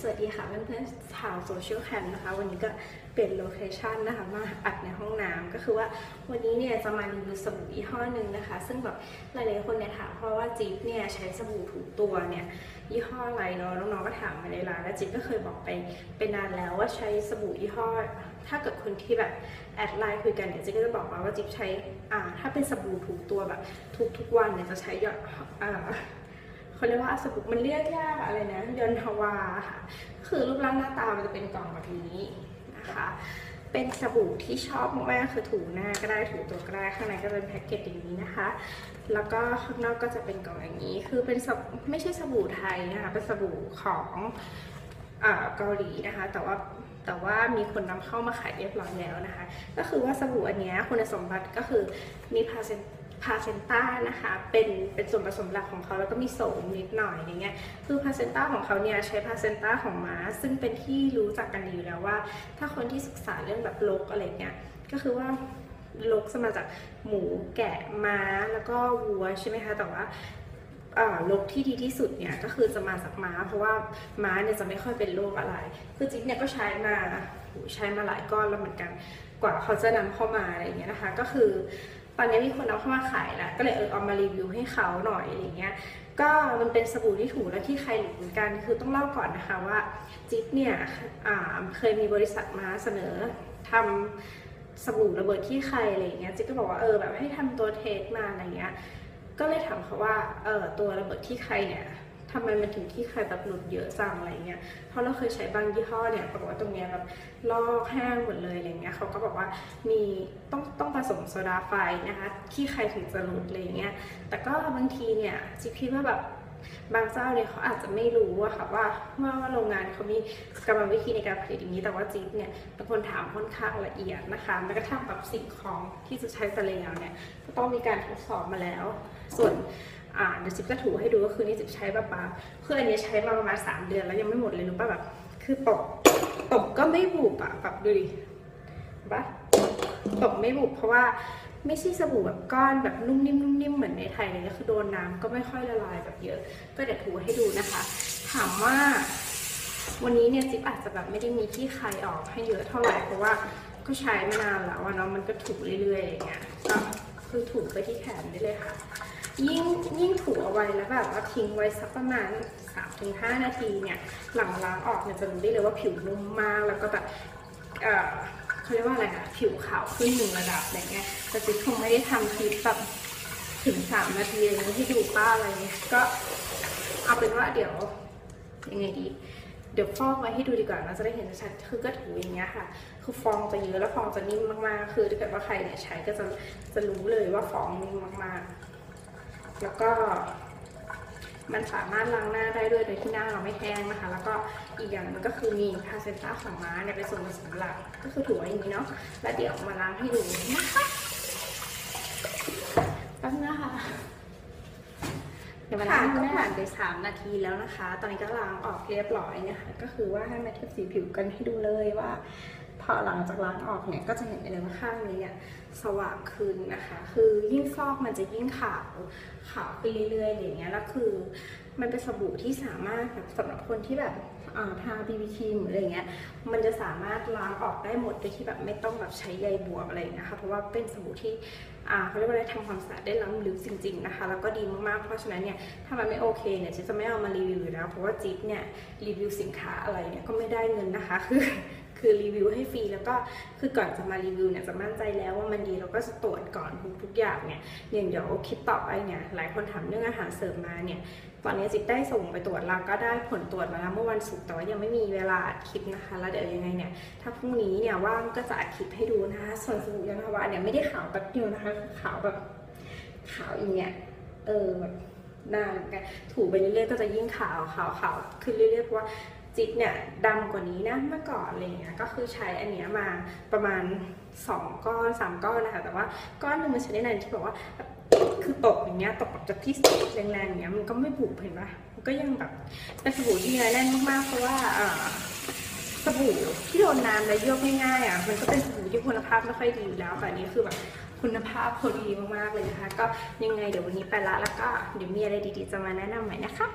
สวัสดีค่ะเพื่อนๆชาวโซเชียลแคมนะคะ วันนี้ก็เปลี่ยนโลเคชันนะคะมาอัดในห้องน้ำก็คือว่าวันนี้เนี่ยจะมารีวิวสบู่ยี่ห้อหนึ่งนะคะ ซึ่งแบบหลายๆคนเนี่ยถามเพราะว่าจิ๊บเนี่ยใช้สบู่ถูตัวเนี่ยยี่ห้ออะไรเนาะน้องๆก็ถามมาในร้านแล้วจิ๊บก็เคยบอกไปเป็นนานแล้วว่าใช้สบู่ยี่ห้อ ถ้าเกิดคนที่แบบแอดไลน์คุยกันเนี่ยจิ๊บก็จะบอกมาว่าจิ๊บใช้อ่าถ้าเป็นสบู่ถูตัวแบบทุกๆวันเนี่ยจะใช้ยอดอ่า เขาเรียกว่าสบู่มันเรียกยากอะไรนะยนทวาค่ะคือรูปร่างหน้าตามันจะเป็นกล่องแบบนี้นะคะ เป็นสบู่ที่ชอบมากๆคือถูหน้าก็ได้ถูตัวก็ได้ข้างในก็เป็นแพ็กเกจอย่างนี้นะคะ แล้วก็ข้างนอกก็จะเป็นกล่องอย่างนี้ คือเป็นสบไม่ใช่สบู่ไทยนะคะเป็นสบู่ของเกาหลีนะคะ แต่ว่าแต่ว่ามีคนนำเข้ามาขายเรียบร้อยแล้วนะคะ ก็คือว่าสบู่อันนี้คุณสมบัติก็คือมีพาเซน พาเซนต้านะคะเป็นเป็นส่วนผสมหลักของเขาแล้วก็มีโสมนิดหน่อยอย่างเงี้ยคือพาเซนต้าของเขาเนี่ยใช้พาเซนต้าของม้า ซึ่งเป็นที่รู้จักกันดีอยู่แล้วว่า ถ้าคนที่ศึกษาเรื่องแบบโรคอะไรเงี้ยก็คือว่าโรคจะมาจากหมูแกะม้าแล้วก็วัวใช่ไหมคะแต่ว่าอ่าโรคที่ดีที่สุดเนี่ยก็คือจะมาจากม้า เพราะว่าม้าเนี่ยจะไม่ค่อยเป็นโรคอะไร คือจิ๊บเนี่ยก็ใช้มาใช้มาหลายก้อนแล้วเหมือนกันกว่าเขาจะนำเข้ามาอะไรอย่างเงี้ยนะคะ ก็คือ ตอนนี้มีคนเอาเข้ามาขายแล้วก็เลยเออเอามารีวิวให้เขาหน่อยอะไรเงี้ยก็มันเป็นสบู่ที่ถูและที่ใครหลุดเหมือนกันคือต้องเล่าก่อนนะคะว่าจิ๊บเนี่ยเคยมีบริษัทมาเสนอทำสบู่ระเบิดที่ใครอะไรเงี้ยจิ๊บก็บอกว่าเออแบบให้ทำตัวเทสมาอะไรเงี้ยก็เลยถามเขาว่าเออตัวระเบิดที่ใครเนี่ย ทำไมมันถึงที่ใครแบบหลุดเยอะจังอะไรเงี้ย เพราะเราเคยใช้บางยี่ห้อเนี่ยปรากฏว่าตรงเนี้ยแบบลอกแห้งหมดเลยอะไรเงี้ยเขาก็บอกว่ามีต้องต้องผสมโซดาไฟนะคะที่ใครถึงจะหลุดอะไรเงี้ย แต่ก็บางทีเนี่ยจิ๊บคิดว่าแบบบางเจ้าเนี่ยเขาอาจจะไม่รู้อะค่ะว่าว่าว่าโรงงานเขามีกรรมวิธีในการผลิตอย่างนี้ แต่ว่าจิ๊บเนี่ยเป็นคนถามค่อนข้างละเอียดนะคะแม้กระทั่งแบบสิ่งของที่จะใช้แต่ละอย่างเนี่ยก็ต้องมีการทดสอบมาแล้ว ส่วน อ่าเดี๋ยวจิ๊บก็ถูให้ดูก็คือนี่จิ๊บใช้แบบว่าคืออันนี้ใช้มาประมาณสามเดือนแล้วยังไม่หมดเลยรู้ป่ะแบบ คือตบตบก็ไม่บุบอะแบบดูดิเห็นปะตบไม่บุบเพราะว่าไม่ใช่สบู่แบบก้อนแบบนุ่มนิ่มนุ่มนิ่มเหมือนในไทยเลยก็คือโดนน้ำก็ไม่ค่อยละลายแบบเยอะ ก็เดี๋ยวถูให้ดูนะคะ ถามว่า วันนี้เนี่ยจิ๊บอาจจะแบบไม่ได้มีที่ใครออกให้เยอะเท่าไหร่เพราะว่าก็ใช้มานานแล้วอะเนาะมันก็ถูเรื่อยๆอย่างเงี้ยก็ คือถูไปที่แขนได้เลยค่ะ ยิ่งยิ่งถูเอาไว้แล้วแบบว่าทิ้งไว้สักประมาณ3-5 นาทีเนี่ย หลังล้างออกเนี่ยจะรู้ได้เลยว่าผิวนุ่มมากแล้วก็แบบเออเขาเรียกว่าอะไรอะผิวขาวขึ้นหนึ่งระดับอะไรเงี้ยแต่จิ๊บคงไม่ได้ทำคลิปแบบถึง 3 นาทีอะไรเงี้ยให้ดูป้าอะไรเงี้ยก็เอาเป็นว่าเดี๋ยวยังไงดี เดี๋ยวฟอกไว้ให้ดูดีกว่านะจะได้เห็นชัดคือก็ถูอย่างเงี้ยค่ะ คือฟองจะเยอะแล้วฟองจะนิ่มมากๆ คือถ้าเกิดว่าใครเนี่ยใช้ก็จะจะรู้เลยว่าฟองนิ่มมากๆ แล้วก็มันสามารถล้างหน้าได้ด้วยโดยที่หน้าเราไม่แห้งนะคะ แล้วก็อีกอย่างหนึงก็คือมีพาเซนต้าของม้าเนี่ยเป็นส่วนผสมหลักก็คือถูอย่างนี้เนาะแล้วเดี๋ยวมาล้างให้ดูนะคะแป๊บนะคะ เดี๋ยวมาล้างก็ผ่านไปสามนาทีแล้วนะคะ ตอนนี้ก็ล้างออกเรียบร้อยเนะคะ ก็คือว่าให้มาเทียบสีผิวกันให้ดูเลยว่า พอหลังจากล้างออกเนี่ยก็จะเห็นเลยว่าข้างนี้เนี่ยสว่างขึ้นนะคะ คือยิ่งฟอกมันจะยิ่งขาวขาวขึ้นเรื่อยๆอย่างเงี้ยแล้วคือ มันเป็นสบู่ที่สามารถแบบสำหรับคนที่แบบอาทาบีบีครีมหรืออะไรเงี้ย มันจะสามารถล้างออกได้หมดโดยที่แบบไม่ต้องแบบใช้ใยบวบอะไรอย่างเงี้ยค่ะเพราะว่าเป็นสบู่ที่อาเขาเรียกว่าอะไรทำความสะอาดได้ล้ำลึกจริง ๆนะคะ แล้วก็ดีมากๆ เพราะฉะนั้นเนี่ย ถ้ามันไม่โอเคเนี่ยจิ๊บจะไม่เอามารีวิวแล้ว เพราะว่าจิ๊บเนี่ยรีวิวสินค้าอะไรเนี่ยก็ไม่ได้เงินนะคะ คือ คือรีวิวให้ฟรีแล้วก็คือก่อนจะมารีวิวเนี่ยจะมั่นใจแล้วว่ามันดีเราก็จะตรวจก่อนทุกทุกอย่างเนี่ยอย่างเดี๋ยวคลิปต่อไปเนี่ยหลายคนถามเรื่องอาหารเสริมมาเนี่ยตอนนี้จิ๊บได้ส่งไปตรวจแล้วก็ได้ผลตรวจมาแล้วเมื่อวันศุกร์แต่ว่ายังไม่มีเวลาคลิปนะคะ แล้วเดี๋ยวยังไงเนี่ยถ้าพรุ่งนี้เนี่ยว่างก็จะอัดคลิปให้ดูนะคะส่วนสบู่ยันทวาเนี่ยไม่ได้ขาวแป๊บเดียวนะคะขาวแบบขาวอย่างเงี้ยเออแบบนาเหมือนกันถูไปเรื่อยๆก็จะยิ่งขาวขาวขาวขึ้นเรื่อยๆเพราะว่า จิ๊บเนี่ยดำกว่านี้นะเมื่อก่อนอะไรเงี้ยก็คือใช้อันเนี้ยมาประมาณสองก้อนสามก้อนนะคะแต่ว่าก้อนหนึงมันใช้ได้นานที่บอกว่าคือตกอย่างเงี้ยตกแบบจากที่แรงๆอย่างเงี้ยมันก็ไม่บุบเห็นปะมันก็ยังแบบเป็นสบู่ที่เนื้อแน่นมากๆเพราะว่าเอ่อสบู่ที่โดนน้ำและเยือกง่ายๆอะมันก็เป็นสบู่ที่คุณภาพไม่ค่อยดีอยู่แล้วแต่อันนี้คือแบบคุณภาพพอดีมากๆเลยนะคะ ก็ยังไงเดี๋ยววันนี้ไปละแล้วก็เดี๋ยวมีอะไรดีๆจะมาแนะนำใหม่นะคะ